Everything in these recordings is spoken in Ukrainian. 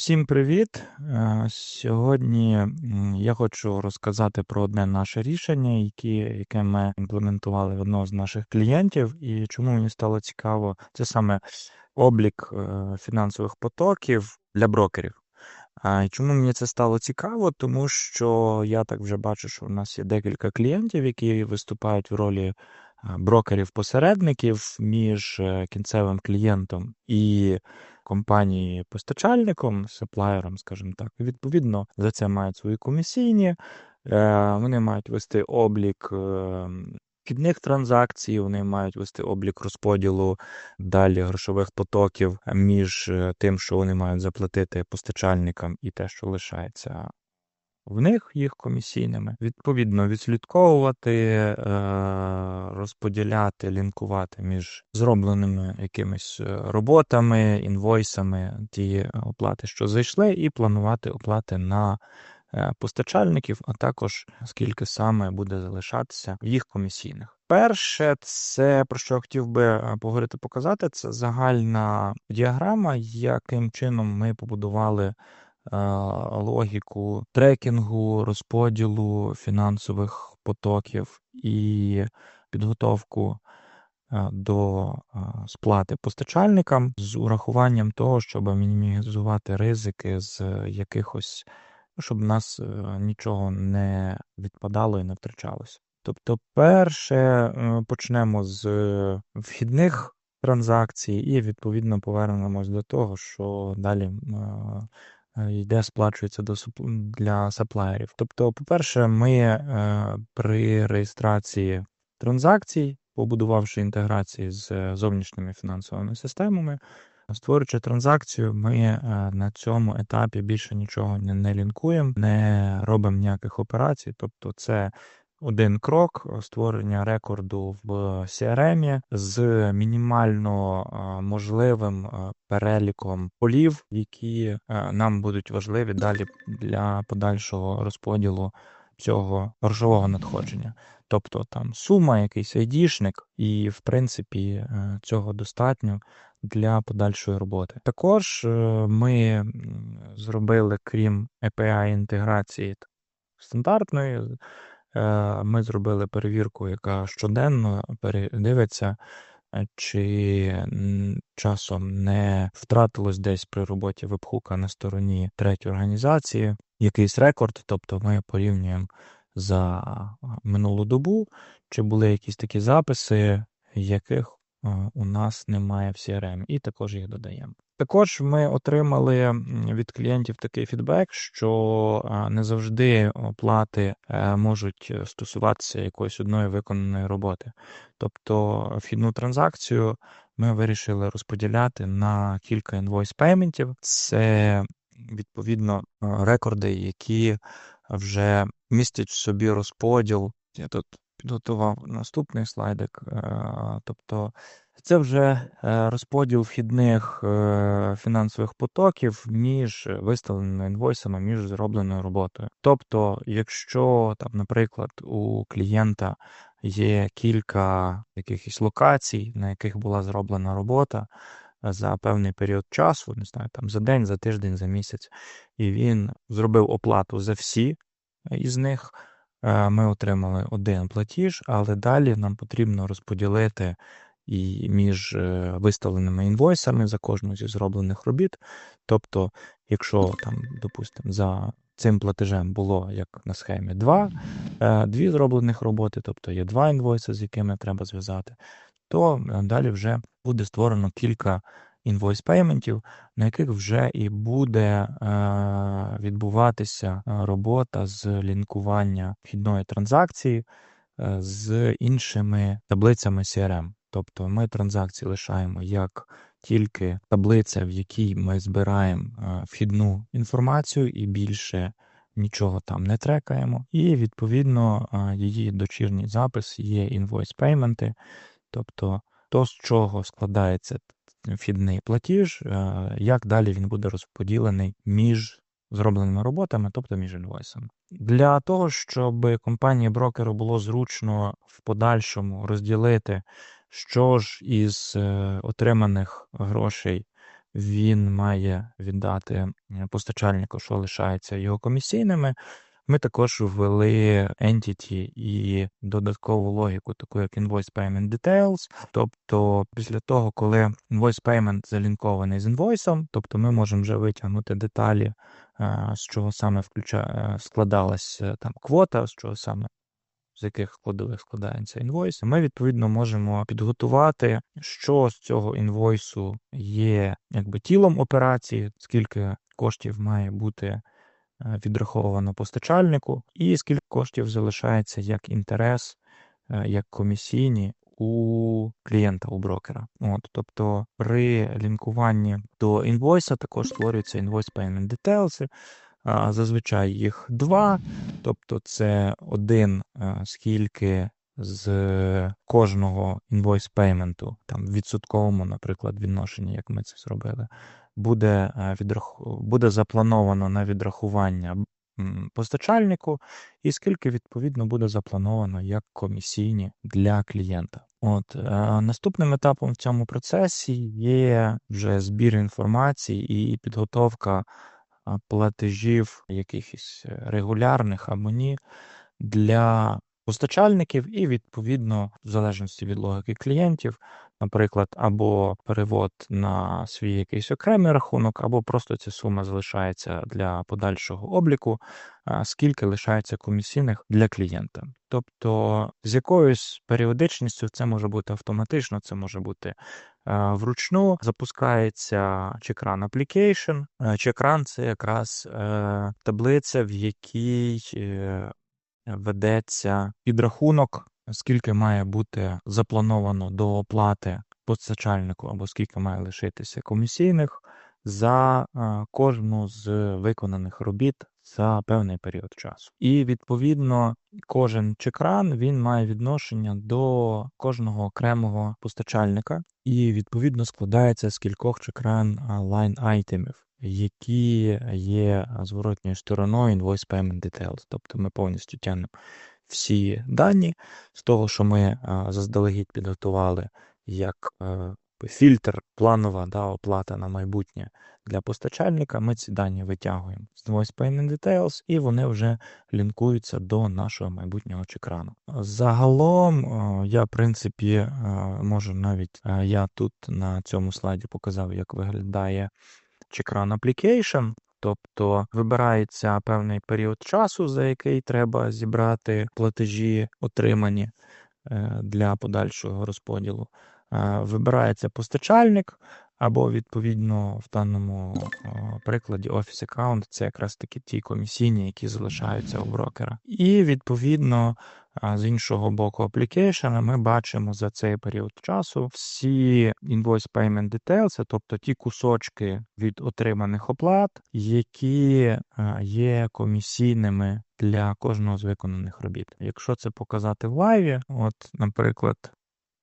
Всім привіт! Е, Сьогодні я хочу розказати про одне наше рішення, яке, ми імплементували в одного з наших клієнтів, і чому мені стало цікаво, це саме облік е, фінансових потоків для брокерів. А чому мені це стало цікаво? Тому що я так вже бачу, що в нас є декілька клієнтів, які виступають в ролі брокерів-посередників між е, кінцевим клієнтом і компанією-постачальником, сеплаєром, скажімо так. Відповідно за це мають свої комісійні, е, вони мають вести облік. Ем, вхідних транзакцій, вони мають вести облік розподілу далі грошових потоків між е, тим, що вони мають заплатити постачальникам, і те, що лишається в них їх комісійними. Відповідно, відслідковувати, е, розподіляти, лінкувати між зробленими якимись е, роботами, інвойсами ті оплати, що зайшли, і планувати оплати на Е, постачальників, а також скільки саме буде залишатися в їх комісійних. Перше, це про що я хотів би поговорити, показати, це загальна діаграма, яким чином ми побудували логіку трекінгу, розподілу фінансових потоків і підготовку. До сплати постачальникам з урахуванням того, щоб мінімізувати ризики з якихось щоб нас е, нічого не відпадало і не втрачалося. Тобто, перше е, почнемо з е, вхідних транзакцій, і відповідно повернемось до того, що далі йде, сплачується до для саплаєрів. Тобто, по-перше, ми при реєстрації транзакцій, побудувавши інтеграції з зовнішніми фінансовими системами, Створюючи транзакцію, ми е, на цьому етапі більше нічого не лінкуємо, не робимо ніяких операцій. Тобто, це один крок створення рекорду в CRM з мінімально е, можливим е, переліком полів, які нам будуть важливі далі для подальшого розподілу цього грошового надходження. Тобто там сума, якийсь айдішник, і в принципі цього достатньо для подальшої роботи. Також е, ми зробили, крім API інтеграції стандартної, е, ми зробили перевірку, яка щоденно передивиться, е, чи часом не втратилось десь при роботі вебхука на стороні третьої організації якийсь рекорд, тобто ми порівнюємо за минулу добу, чи були якісь такі записи, яких у нас немає в CRM, і також їх додаємо. Також ми отримали від клієнтів такий фідбек, що не завжди оплати е, можуть стосуватися якоїсь одної виконаної роботи. Тобто вхідну транзакцію ми вирішили розподіляти на кілька інвойс пейментів. Це відповідно рекорди, які вже містять в собі розподіл. Я тут підготував наступний слайдик. Е, тобто це вже е, розподіл вхідних е, фінансових потоків між виставленими інвойсами, між зробленою роботою. Тобто, якщо там, наприклад, у клієнта є кілька якихось локацій, на яких була зроблена робота. За певний період часу, не знаю, там за день, за тиждень, за місяць, і він зробив оплату за всі із них. Е, ми отримали один платіж, але далі нам потрібно розподілити і між е, виставленими інвойсами за кожну зі зроблених робіт. Тобто, якщо там, допустимо, за цим платежем було як на схемі два, е, дві зроблених роботи, тобто є два інвойси, з якими треба зв'язати, то далі вже буде створено кілька інвойс пейментів, на яких вже і буде е, відбуватися е, робота з лінкування вхідної транзакції е, з іншими таблицями CRM. Тобто ми транзакції лишаємо як тільки таблиця, в якій ми збираємо вхідну інформацію і більше нічого там не трекаємо. І відповідно її дочірній запис є інвойс пейменти, тобто то, з чого складається вхідний платіж, е, як далі він буде розподілений між зробленими роботами, тобто між інвойсами. Для того, щоб компанії брокеру було зручно в подальшому розділити, що ж із е, отриманих грошей він має віддати е, постачальнику, що лишається його комісійними. Ми також ввели entity і додаткову логіку, таку як Invoice Payment Details. Тобто, після того, коли Invoice Payment залінкований з інвойсом, тобто ми можемо вже витягнути деталі, е, з чого саме включа... складалась е, там квота, з чого саме. З яких складових складається інвойс, ми відповідно можемо підготувати, що з цього інвойсу є якби тілом операції, скільки коштів має бути Е, відраховано постачальнику, і скільки коштів залишається як інтерес, е, як комісійні у клієнта, у брокера. От, Тобто при лінкуванні до інвойса також створюється Invoice Payment Details, Зазвичай їх два, тобто це один, е, скільки з кожного інвойс пейменту, там відсотковому, наприклад, відношенні, як ми це зробили, буде е, відраху... буде заплановано на відрахування постачальнику, і скільки відповідно буде заплановано як комісійні для клієнта. От е, Наступним етапом в цьому процесі є вже збір інформації і підготовка платежів якихось регулярних або ні для постачальників, і, відповідно, в залежності від логіки клієнтів, наприклад, або перевод на свій якийсь окремий рахунок, або просто ця сума залишається для подальшого обліку, скільки лишається комісійних для клієнта. Тобто з якоюсь періодичністю це може бути автоматично, це може бути вручну. Запускається Checkran Application. Checkran – це якраз е, таблиця, в якій е, ведеться підрахунок, скільки має бути заплановано до оплати постачальнику або скільки має лишитися комісійних за кожну з виконаних робіт за певний період часу. І відповідно кожен чекран він має відношення до кожного окремого постачальника, і відповідно складається з кількох чекран лайн айтемів які є зворотньою стороною Invoice Payment Details. Тобто ми повністю тягнемо всі дані з того, що ми заздалегідь підготували як фільтр, планова да, оплата на майбутнє для постачальника. Ми ці дані витягуємо з Invoice Payment Details, і вони вже лінкуються до нашого майбутнього чекрану. Загалом, я, в принципі, можу навіть я тут на цьому слайді показав, як виглядає Checkran Application, тобто вибирається певний період часу, за який треба зібрати платежі, отримані е, для подальшого розподілу. Е, вибирається постачальник, або, відповідно, в даному прикладі Office Account це якраз таки ті комісійні, які залишаються у брокера. І відповідно з іншого боку аплікейшена ми бачимо за цей період часу всі invoice payment details, тобто ті кусочки від отриманих оплат, які є комісійними для кожного з виконаних робіт. Якщо це показати в лайві, от, наприклад,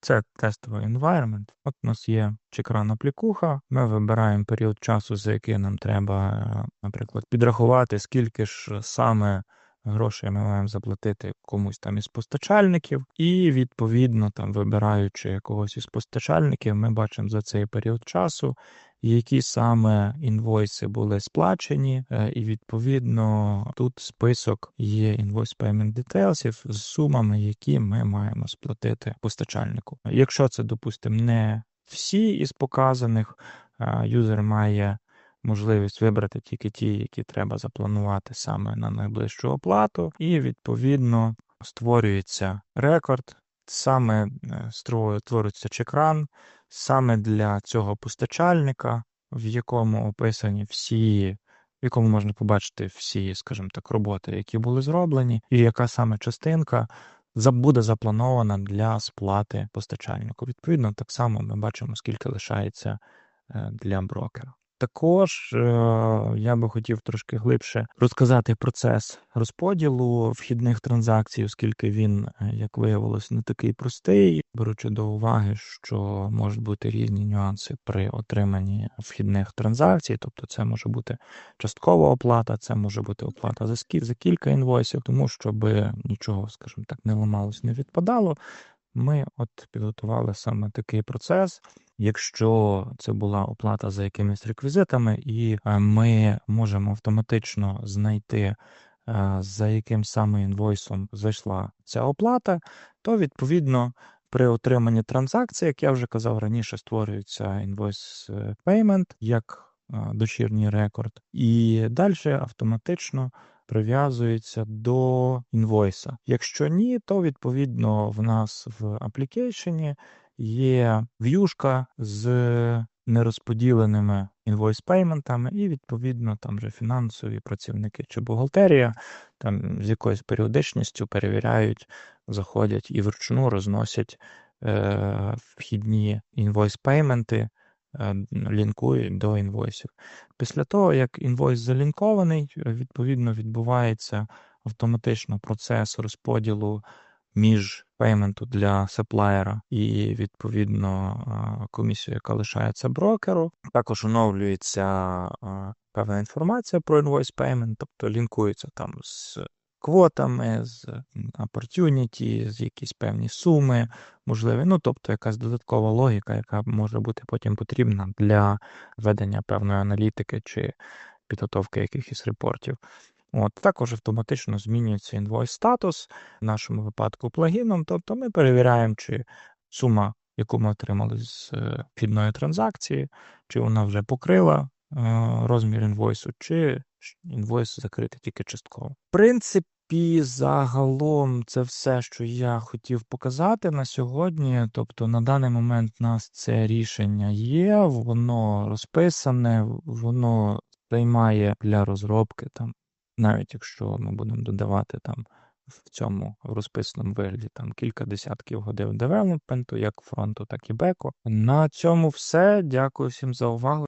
це тестовий environment. От у нас є чекрана плікуха. Ми вибираємо період часу, за який нам треба, наприклад, підрахувати, скільки ж саме грошей ми маємо заплатити комусь там із постачальників, і відповідно, там, вибираючи когось із постачальників, ми бачимо за цей період часу, які саме інвойси були сплачені, е, і відповідно тут список є Invoice Payment Details з сумами, які ми маємо сплатити постачальнику. Якщо це, допустимо, не всі із показаних, е, юзер має можливість вибрати тільки ті, які треба запланувати саме на найближчу оплату, і відповідно створюється рекорд. Саме е, створюється чекран, саме для цього постачальника, в якому описані всі, в якому можна побачити всі, скажімо так, роботи, які були зроблені, і яка саме частинка буде запланована для сплати постачальнику. Відповідно, так само ми бачимо, скільки лишається е, для брокера. Також е, я би хотів трошки глибше розказати процес розподілу вхідних транзакцій, оскільки він, е, як виявилось, не такий простий, беручи до уваги, що можуть бути різні нюанси при отриманні вхідних транзакцій, тобто це може бути часткова оплата, це може бути оплата за за кілька інвойсів, тому щоб нічого, скажімо так, не ламалось, не відпадало. Ми от підготували саме такий процес. Якщо це була оплата за якимись реквізитами, і е, ми можемо автоматично знайти, е, за яким саме інвойсом зайшла ця оплата, то відповідно при отриманні транзакції, як я вже казав раніше, створюється invoice е, payment як дочірній рекорд, і далі автоматично прив'язується до інвойса. Якщо ні, то відповідно в нас в аплікейшені є в'юшка з нерозподіленими інвойс-пейментами, і відповідно там вже фінансові працівники чи бухгалтерія там з якоюсь періодичністю перевіряють, заходять і вручну розносять е, вхідні інвойс-пейменти, е, лінкують до інвойсів. Після того, як інвойс залінкований, відповідно відбувається автоматично процес розподілу між пейменту для сеплаєра і відповідно комісію, яка лишається брокеру. Також оновлюється певна інформація про invoice payment, тобто лінкується там з квотами, з opportunity, з якісь певні суми можливі. Ну, тобто якась додаткова логіка, яка може бути потім потрібна для ведення певної аналітики чи підготовки якихось репортів. От, Також автоматично змінюється інвойс статус, в нашому випадку плагіном. Тобто ми перевіряємо, чи сума, яку ми отримали з е, вхідної транзакції, чи вона вже покрила е, розмір інвойсу, чи інвойс закритий тільки частково. В принципі, загалом це все, що я хотів показати на сьогодні. Тобто, на даний момент у нас це рішення є, воно розписане, воно займає для розробки там навіть якщо ми будемо додавати там в цьому розписаному вигляді там кілька десятків годин девелопменту, як фронту, так і беку. На цьому все. Дякую всім за увагу.